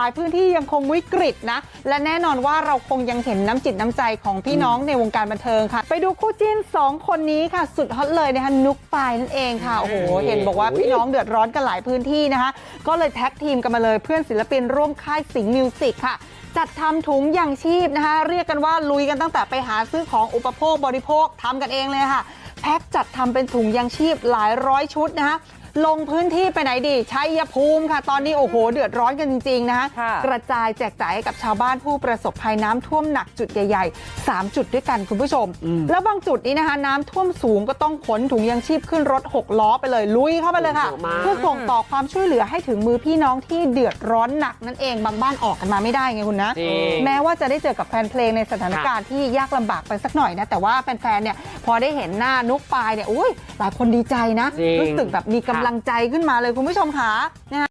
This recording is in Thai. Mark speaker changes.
Speaker 1: หลายพื้นที่ยังคงวิกฤตนะ และแน่นอนว่าเราคงยังเห็นน้ำจิตน้ำใจของพี่น้องในวงการบันเทิงค่ะ ไปดูคู่จิ้น 2 คนนี้ค่ะ สุดฮอตเลยนะคะนุกปายนั่นเองค่ะโอ้โหเห็นบอกว่าพี่น้องเดือดร้อนกันหลายพื้นที่นะคะ ก็เลยแท็กทีมกันมาเลยเพื่อนศิลปินร่วมค่ายสิงห์มิวสิกค่ะจัดทำถุงยางชีพนะคะ เรียกกันว่าลุยกันตั้งแต่ไปหาซื้อของอุปโภคบริโภคทำกันเองเลยค่ะ แพ็คจัดทำเป็นถุงยางชีพหลายร้อยชุดนะคะลงพื้นที่ไปไหนดีชัยภูมิค่ะตอนนี้โอ้โหเดือดร้อนกันจริงๆนะคะ
Speaker 2: ค่ะ
Speaker 1: กระจายแจกจ่ายให้กับชาวบ้านผู้ประสบภัยน้ำท่วมหนักจุดใหญ่ๆ3จุดด้วยกันคุณผู้ชม แล้วบางจุดนี้นะคะน้ำท่วมสูงก็ต้องขนถุงยางชีพขึ้นรถ 6 ล้อไปเลยลุยเข้าไปเลยค่ะ
Speaker 2: เยอะมาก
Speaker 1: เพื่อส่งต่อความช่วยเหลือให้ถึงมือพี่น้องที่เดือดร้อนหนักนั่นเองบางบ้านออกกันมาไม่ได้ไงคุณนะ
Speaker 2: จริง
Speaker 1: แม้ว่าจะได้เจอกับแฟนเพลงในสถานการณ์ที่ยากลำบากไปสักหน่อยนะแต่ว่าแฟนๆเนี่ยพอได้เห็นหน้านุกปายเนี่ยอุ้ยหลายคนดีใจนะ
Speaker 2: จริง
Speaker 1: รู้สึกแบบมีกำลังใจขึ้นมาเลยคุณผู้ชมค่ะนะฮะ